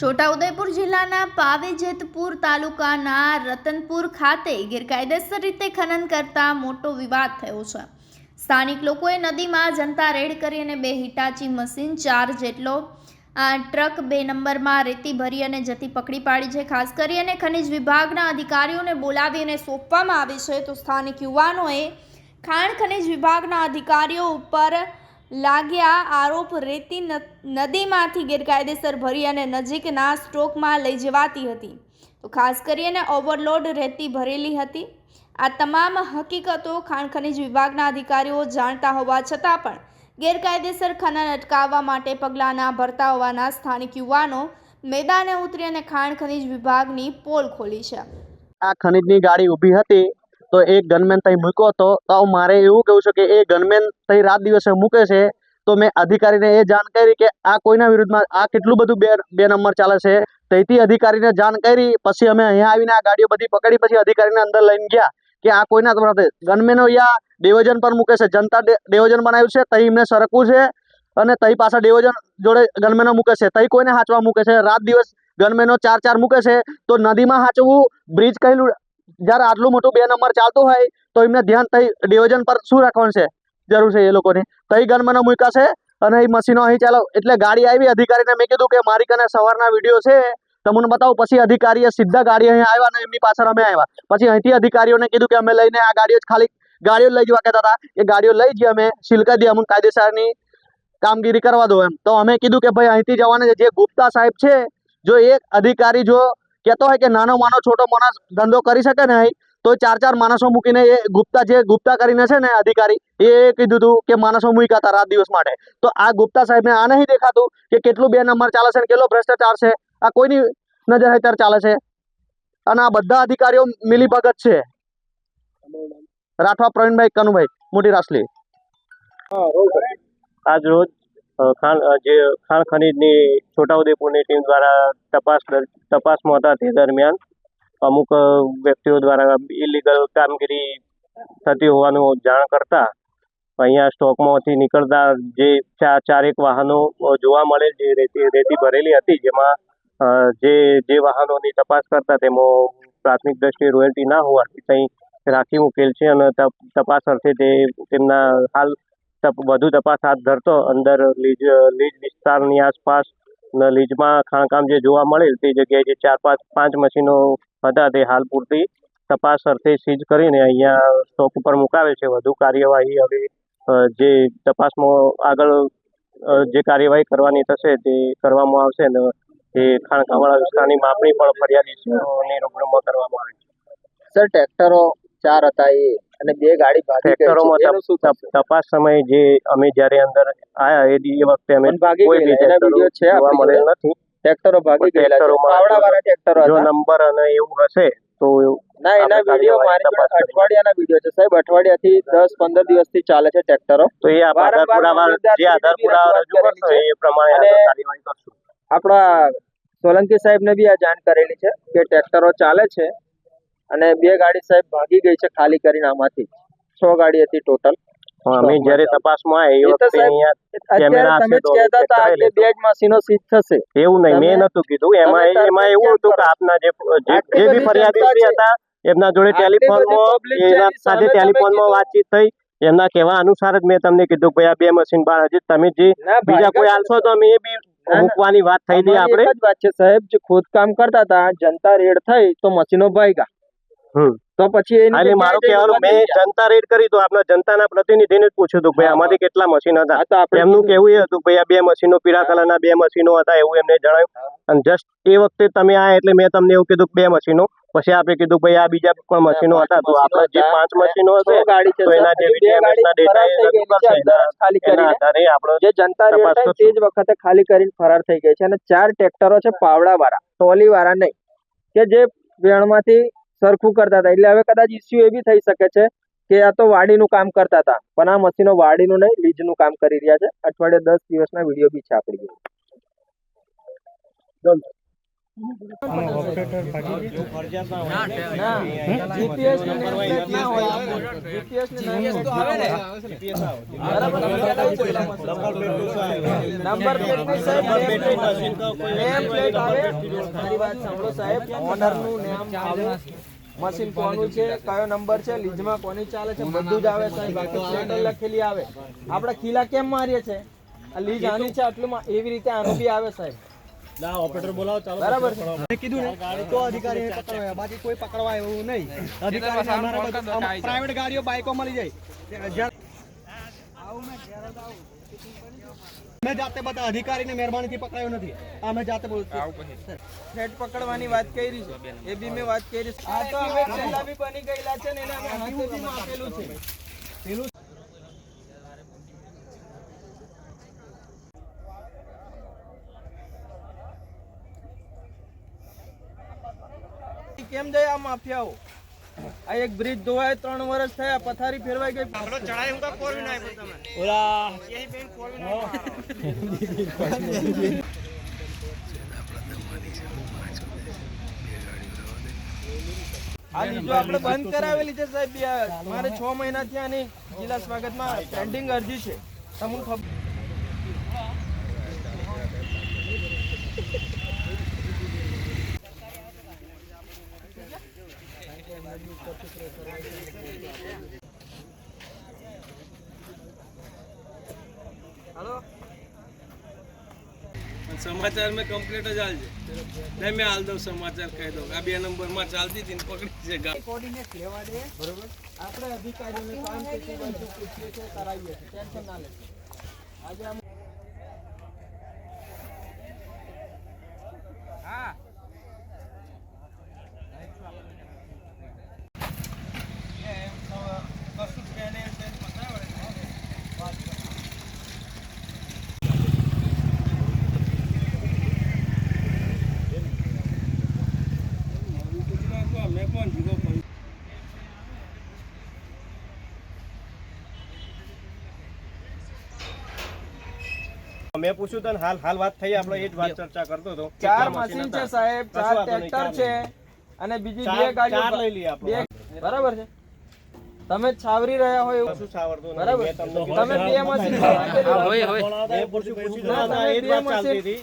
છોટાઉદેપુર જિલ્લાના પાવેજેતપુર તાલુકાના રતનપુર ખાતે ગેરકાયદેસર રીતે ખનન કરતા મોટો વિવાદ થયો છે. સ્થાનિક લોકોએ નદીમાં જનતા રેડ કરી અને બે હિટાચી મશીન, ચાર જેટલો ટ્રક બે નંબરમાં રેતી ભરી અને જતી પકડી પાડી છે. ખાસ કરી અને ખનિજ વિભાગના અધિકારીઓને બોલાવીને સોંપવામાં આવી છે. તો સ્થાનિક યુવાનોએ ખાણ ખનિજ વિભાગના અધિકારીઓ ઉપર લાગ્યા આરોપ રેતી નદીમાંથી ગેરકાયદેસર ભરી અને નજીકના સ્ટોકમાં લઈ જવાતી હતી. તો ખાસ કરીને ઓવરલોડ રેતી ભરેલી હતી. આ તમામ હકીકતો ખાણ ખનિજ વિભાગના અધિકારીઓ જાણતા હોવા છતાં પણ ગેરકાયદેસર ખનન અટકાવવા માટે પગલાં ના ભરતા હોવાના સ્થાનિક યુવાનો મેદાને ઉતરી અને ખાણ ખનિજ વિભાગની પોલ ખોલી છે. આ ખનિજની ગાડી ઊભી હતી. તો એ ગનમેન ત્યાં મૂક્યો હતો. તો મારે એવું કહેવું છે કે એ ગનમેન ત્યાં રાત દિવસે મૂકે છે. તો મેં અધિકારીને એ જાણ કરી કે આ કોઈના વિરુદ્ધમાં આ કેટલું બધું બે બે નંબર ચાલે છે. તેથી અધિકારીને જાણ કરી. પછી અમે અહીંયા આવીને આ ગાડીઓ બધી પકડી. પછી અધિકારીને અંદર લઈને ગયા કે આ કોઈના તમારે ગનમેનો યા ડેવોજન પર મૂકે છે. જનતા ડેવોજન બનાવ્યું છે. તઈ એમને સરકવું છે અને તઈ પાછા ડેવોજન જોડે ગનમેનો મૂકે છે. તઈ કોઈને હાંચવા મૂકે છે. રાત દિવસ ગનમેનો ચાર ચાર મૂકે છે. તો નદીમાં હાંચવું બ્રિજ કહેલું જ્યારે આટલું મોટું બે નંબર ચાલતું હોય તો એમને ધ્યાન તઈ ડિવિઝન પર શું રાખવાનું છે? જરૂર છે એ લોકોની. તઈ ગનમેનો મૂક્યા છે અને એ મશીનો અહીં ચાલો. એટલે ગાડી આવી. અધિકારીને મેં કીધું કે મારી કને સવારના વીડિયો છે. તમને બતાવું. પછી અધિકારીએ સીધા ગાડી અહીં આવ્યા અને એમની પાછળ અમે આવ્યા. પછી અહીંથી અધિકારીઓને કીધું કે અમે લઈને આ ગાડીઓ ખાલી ગાડીઓ લઈ જવા કહેતા હતા. એ ગાડીઓ લઈ જઈએ અમે સિલકા દઈએ. અમુક કાયદેસરની કામગીરી કરવા દો એમ. તો અમે કીધું કે ભાઈ અહીંથી જવાના જે ગુપ્તા સાહેબ છે, જો એક અધિકારી જો કહેતો હોય કે નાનો માનો છોટો માણસ ધંધો કરી શકે ને તો ચાર ચાર માણસો મૂકીને એ ગુપ્તા જે ગુપ્તા કરીને છે ને અધિકારી એ કીધું હતું કે માણસો મૂક્યા હતા રાત દિવસ માટે. તો આ ગુપ્તા સાહેબને આ નહીં દેખાતું કે કેટલું બે નંબર ચાલે છે ને કેટલો ભ્રષ્ટાચાર છે? આ કોઈની નજર હેઠળ ચાલે છે? અને આ બધા અધિકારીઓ મિલીભગત છે? રાઠવા પ્રવીણભાઈ કનુભાઈ મોટી રાસલી. આજ રોજ ખાણ જે ખાણ ખનીજની છોટાઉદેપુરની ટીમ દ્વારા તપાસ તપાસમાં હતા તે દરમિયાન અમુક વ્યક્તિઓ દ્વારા ઇલીગલ કામગીરી થતી હોવાનું જાણ કરતા અહીંયા સ્ટોકમાંથી નીકળતા જે ચાર ચારેક વાહનો જોવા મળે, જે રેતી રેતી ભરેલી હતી, જેમાં જે જે વાહનોની તપાસ કરતા તેમાં પ્રાથમિક દ્રષ્ટિએ રોયલ્ટી ના હોવાથી ત્યાં રાખી મૂકેલ છે અને તપ- તપાસ અર્થે તે, તેમના હાલ વધુ તપાસ હાથ ધરતો, અંદર લીજ લીજ વિસ્તારની આસપાસ લીજમાં ખાણકામ જે જોવા મળેલ તે જગ્યાએ જે ચાર, પાંચ પાંચ મશીનો હતા તે હાલ પૂરતી તપાસ અર્થે સીઝ કરીને અહીંયા સ્ટોક ઉપર મુકાવે છે. વધુ કાર્યવાહી હવે જે તપાસમાં આગળ જે કાર્યવાહી કરવાની થશે તે કરવામાં આવશે અને તે ખાણકામવાળા વિસ્તારની માપણી પણ ફરિયાદીઓની રૂબરૂમાં કરવામાં આવે છે. સર, ટ્રેક્ટરો ચાર હતા એ. અને બે ગાડી ભાગી તપાસ સમયે જે અમે જ્યારે અંદર આયા એ વખતે અમે ભાગી ટ્રેક્ટરો વીડિયો છે જોવા મળેલ નથી. ટ્રેક્ટરો ભાગી ગયેલા પાવડાવાળા ટ્રેક્ટરો જો નંબર અને એવું હશે તો ના એના વીડિયો મારી પાસે અઠવાડિયાના વીડિયો છે સાહેબ. અઠવાડિયાથી દસ પંદર દિવસથી ચાલે છે ટ્રેક્ટરો તો એ આધાર પુરાવા જે આધાર પુરાવા રજૂ કરશો એ પ્રમાણે કાર્યવાહી કરશું. આપણા સોલંકી સાહેબને બી આ જાણ કરેલી છે કે ટ્રેક્ટરો ચાલે છે. અને બે ગાડી સાહેબ ભાગી ગઈ છે ખાલી કરીને આમાંથી. છ ગાડી હતી ટોટલ. અમે જ્યારે તપાસમાં આવ્યા એ વખતે અહીંયા કેમેરા તમે કહેતા હતા કે બે જ સીધ થશે. એવું નહીં મેં નતું કીધું. એમાં એમાં એવું હતું કે આપના જે જે બી ફરિયાદી હતા એમના જોડે ટેલિફોનમાં એના સાથે ટેલિફોનમાં વાતચીત થઈ. એમના કહેવા અનુસાર જ મેં તમને કીધું ભાઈ આ બે મશીન બહાર હજી તમે જે બીજા કોઈ ભાઈ, આલશો તો અમે એ બી મૂકવાની વાત થઈ હતી આપણે. વાત છે સાહેબ જે ખોદકામ કરતા હતા જનતા રેડ થઈ તો મશીનો ભાગ્યા. હમ. તો પછી મારું કહેવાનું મેં જનતા રેડ કરી તો આપણા જનતાના પ્રતિનિધિને જ પૂછ્યું હતું ભાઈ આમાંથી કેટલા મશીન હતા. એમનું કેવું એ હતું ભાઈ આ બે મશીનો પીળા. કલરના બે મશીનો હતા એવું એમને જણાવ્યું. અને જસ્ટ એ વખતે તમે આ એટલે મેં તમને એવું કીધું બે મશીનો. પછી આપણે કીધું ભાઈ આ બીજા પણ મશીનો હતા. તો આપણા જે પાંચ મશીનો હશે ગાડી છે તો એના જે હજી બે VDMS ગાડી ના ડેટા એના આધારે આપણે જે જનતા રેડ તે જ વખતે ખાલી કરીને ફરાર થઈ ગઈ છે. અને ચાર ટ્રેક્ટરો છે પાવડા વાળા ટોલી વાળા નહીં. કે જે વેણમાંથી સરખું કરતા હતા. એટલે હવે કદાચ ઇસ્યુ એ બી થઈ શકે છે કે આ તો વાડીનું કામ કરતા હતા. પણ આ મશીનો વાડીનું નહીં, લીજનું કામ કરી રહ્યા છે. અઠવાડિયે દસ દિવસના વીડિયો બી છે આપણી નંબર પ્લેટની સાહેબ નેમ પ્લેટ આવે. મારી વાત સાંભળો સાહેબ ઓનરનું નામ આવે. મશીન કોનું છે કયો નંબર છે લીજમાં કોની ચાલે છે બધું જ આવે સાહેબ. બાકી લખેલી આવે. આપણે ખીલા કેમ મારીએ છે? આ લીજ આની છે આટલું માં- એવી રીતે આનું બી આવે સાહેબ. બરાબર છે. કીધું ને તો અધિકારી પકડવા બાકી કોઈ પકડવા એવું નહીં. અધિકારી અમારા પ્રાઇવેટ ગાડીઓ બાઇકો મળી જાય. મેં જાતે બધા અધિકારીની મહેરબાનીથી પકડાયો નથી. અમે જાતે બોલું થ્રેડ પકડવાની વાત કરી છે. એ બી મેં વાત કરી છે. આ તો હવે બની ગયેલા છે ને એને અમે હાથેથી માપેલું છે. કેમ જાય આ માફિયાઓ? આ એક બ્રિજ ધોવાય ત્રણ વર્ષ થયા પથારી ફેરવાઈ ગઈ. આ લીજો આપણે બંધ કરાવેલી છે સાહેબ મારે છ મહિનાથી આની જિલ્લા સ્વાગતમાં પેન્ડિંગ અરજી છે. તમને ખબર હલો. સમાચાર મેં કમ્પ્લીટ જ હાલજે નહીં મેં હાલ દઉં સમાચાર કહી દઉં. આ બે નંબરમાં ચાલતી હતી પકડી છે કોર્ડિનેટ લેવા દે. બરોબર? આપણે અધિકારીઓને કામ બધું પૂછીએ છે કરાવીએ ટેન્શન ના લે. આજે આમ હા મેં કોણ જીરો પણ મેં પૂછ્યું તને હાલ હાલ વાત થઈ આપણે એ જ વાત ચર્ચા કરતો હતો ચાર મશીન છે સાહેબ ચાર ટ્રેક્ટર છે અને બીજી બે ગાડીઓ ચાર લઈ લઈએ આપણે. બરાબર છે? તમે છાવરી રહ્યા હોય એવું? શું બરાબર. તમે બે મશીન મેં પૂછ્યું પૂછ્યું તો ના, હતા, તમે એ વાત ચાલતી હતી.